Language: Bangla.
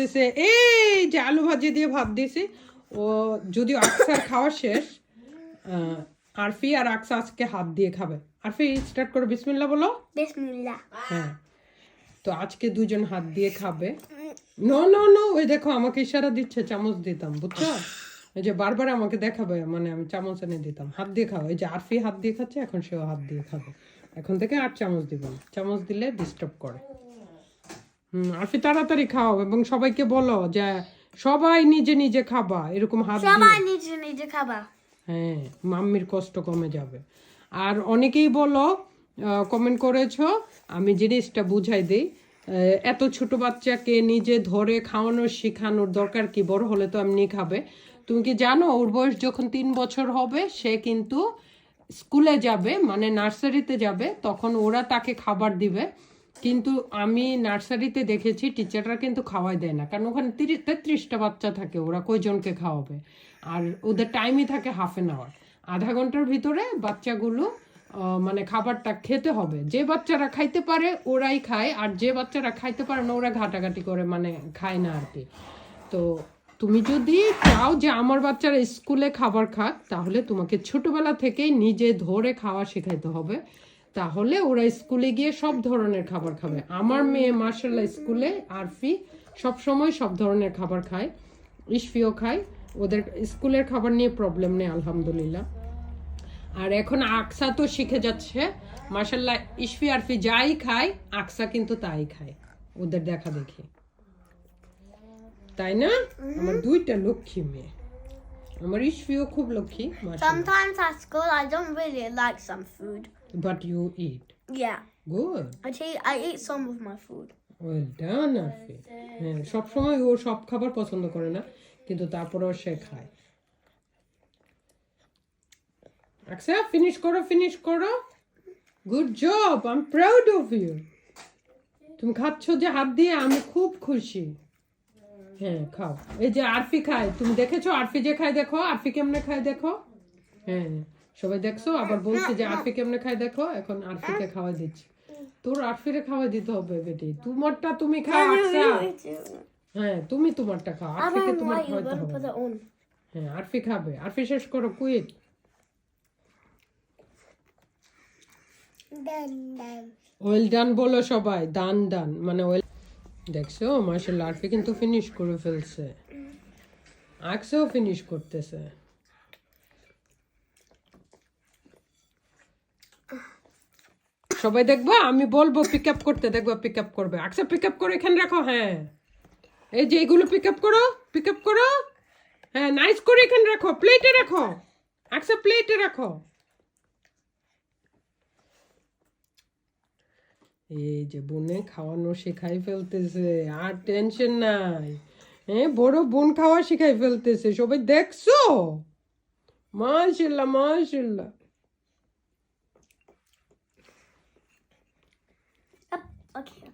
দিছে, এই যে আলু ভাজি দিয়ে ভাত দিয়েছি ও যদি আকসার খাওয়া শেষ আরফি আর আকসা আজকে হাত দিয়ে খাবে। আরফি স্টার্ট করো বিসমিল্লা বলো। Bismillah. হ্যাঁ। তো আজকে দুজন হাত দিয়ে খাবে। নো নো নো ওই দেখো আমাকে ইশারা দিচ্ছে চামচ দিতাম বুঝছ? এই যে বারবার আমাকে দেখাবে মানে আমি চামচ এনে দিতাম হাত দিয়ে খাও এই যে আরফি হাত দিয়ে খাচ্ছে এখন সেও হাত দিয়ে খাবে। এখন থেকে আর চামচ দিব না। চামচ দিলে ডিস্টার্ব করে। আরফি তাড়াতাড়ি খাও এবং সবাইকে বলো যে সবাই নিজে নিজে খাবা এরকম হাত সবাই নিজে নিজে খাবার হ্যাঁ মাম্মির কষ্ট কমে যাবে। আর অনেকেই বলো কমেন্ট করেছ আমি জিনিসটা বুঝাই দিই। এত ছোট বাচ্চাকে নিজে ধরে খাওয়ানো শেখানোর দরকার কি? বড় হলে তো এমনি খাবে। তুমি কি জানো ওর বয়স যখন তিন বছর হবে সে কিন্তু স্কুলে যাবে মানে নার্সারিতে যাবে তখন ওরা তাকে খাবার দিবে। কিন্তু আমি নার্সারিতে দেখেছি, টিচাররা কিন্তু খাওয়াই দেয় না। কারণ ওখানে তিরিশ, তেত্রিশটা বাচ্চা থাকে, ওরা কয়জনকে খাওয়াবে? আর ওদের টাইমই থাকে হাফ এন আওয়ার আধা ঘণ্টার ভিতরে বাচ্চাগুলো মানে খাবারটা খেতে হবে। যে বাচ্চারা খাইতে পারে, ওরাই খায়, আর যে বাচ্চারা খাইতে পারে না, ওরা ঘাটাঘাটি করে মানে খায় না আর কি। তো তুমি যদি চাও যে আমার বাচ্চারা স্কুলে খাবার খাক, তাহলে তোমাকে ছোটবেলা থেকেই নিজে ধরে খাওয়া শেখাইতে হবে। তাহলে ওরা স্কুলে গিয়ে সব ধরনের খাবার খাবে। আমার মেয়ে মার্শাল্লাহ স্কুলে, আরফি সব সময় সব ধরনের খাবার খায়। ইসফিও খায়। ওদের স্কুলের খাবার নিয়ে প্রবলেম নেই, আলহামদুলিল্লাহ। আর এখন আকসা তো শিখে যাচ্ছে। মার্শাল্লাহ ইসফি আরফি যাই খায়, আকসা কিন্তু তাই খায়। ওদের দেখা দেখি। তাই না? আমার দুইটা লক্ষ্মী মেয়ে। আমার ইসফিও খুব লক্ষ্মী Sometimes at school, I don't really like some food. But you eat Yeah. Good I eat I eat some of my food. Well done Arfi হ্যাঁ সবসময় ও সব খাবার পছন্দ করে না কিন্তু তারপরেও সে খায়। আচ্ছা ফিনিশ করো ফিনিশ করো। Good job I am proud of you তুমি খাচ্ছ যে হাত দিয়ে আমি খুব খুশি। হ্যাঁ খাও। এই যে আরফি খায় তুমি দেখেছ আরফি যে খায় দেখো। আরফি কেমনে খায় দেখো। হ্যাঁ। সবাই দেখছ? আবার বলছে যে আরফি কেমনে খায় দেখো? এখন আরফিকে খাওয়া দিচ্ছি। তোর আরফিরে খাওয়া দিতে হবে বেটি। তোমারটা তুমি খাও আকসা হ্যাঁ তুমি তোমারটা খাও। আরফিকে তোমার খাওয়াতে হবে. হ্যাঁ আরফি খাবে। আরফি শেষ করো কুইট ওয়েল ডান বলো সবাই। দান দান মানে ওয়েল দেখছ? মার্শাল্লাহ আরফি কিন্তু ফিনিশ করে ফেলছে। আকসেও ফিনিশ করতেছে। সবাই দেখবা, আমি বলব পিক আপ করতে, দেখবা পিক আপ করবে। আকসা পিক আপ করে এখানে রাখো হ্যাঁ। এই যে এগুলো পিক আপ করো পিক আপ করো। হ্যাঁ নাইস করে এখানে রাখো প্লেটে রাখো। আকসা প্লেটে রাখো। এই যে বোনে খাওয়ানো শেখাই ফেলতেছে, আর টেনশন নাই। হ্যাঁ বড় বোন খাওয়া শেখাই ফেলতেছে, সবাই দেখছ? মাশাল্লাহ মাশাল্লাহ। Okay.